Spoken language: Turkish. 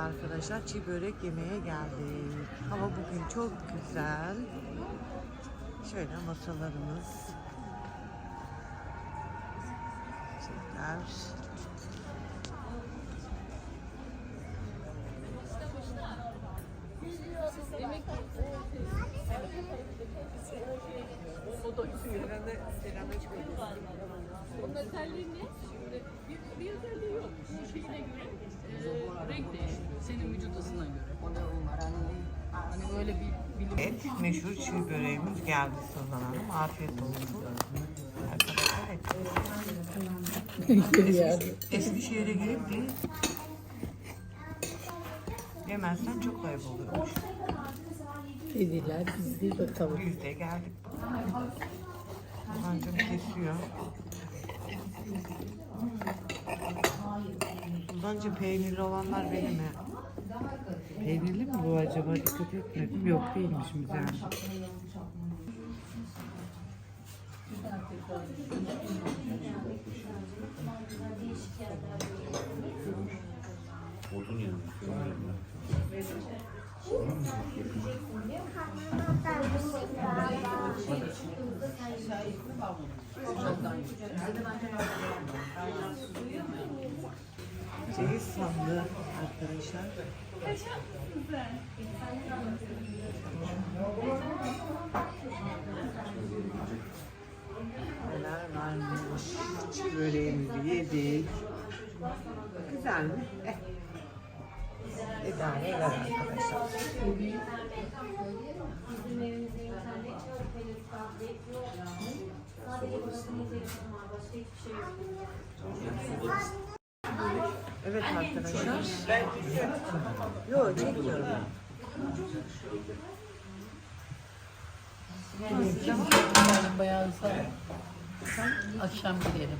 arkadaşlar çiğ börek yemeye geldik. Hava bugün çok güzel. Şöyle masalarımız. Şeyler. Onun özelliği ne? Şimdi bir, bir özelliği yok. Bu şeyine göre renk değiştiriyor. Senin vücut ısına göre. Hani böyle bir bilim Evet, meşhur çiğ böreğimiz geldi Suzan Hanım. Afiyet olsun. Arkadaşlar. Eskişehir'e gelip de yemezsen çok ayıp olurmuş. Dediler biz de bakalım. Biz de geldik. Kancım kesiyor. Bence peynirli olanlar benim mi? Peynirli mi bu acaba? Dikkat etmedim. Yok değilmişimiz yani. Odun yanıyor. Ceyiz sandı arkadaşlar. Neler varmış. Çiğ böreğimizi yedik. Güzel mi? Eh. İdare eder arkadaşlar. Sadece basın telefonu var. Başka hiçbir şey yok. Evet arkadaşlar. Yok çekmiyorum. Bayağı sağ. Akşam gidelim.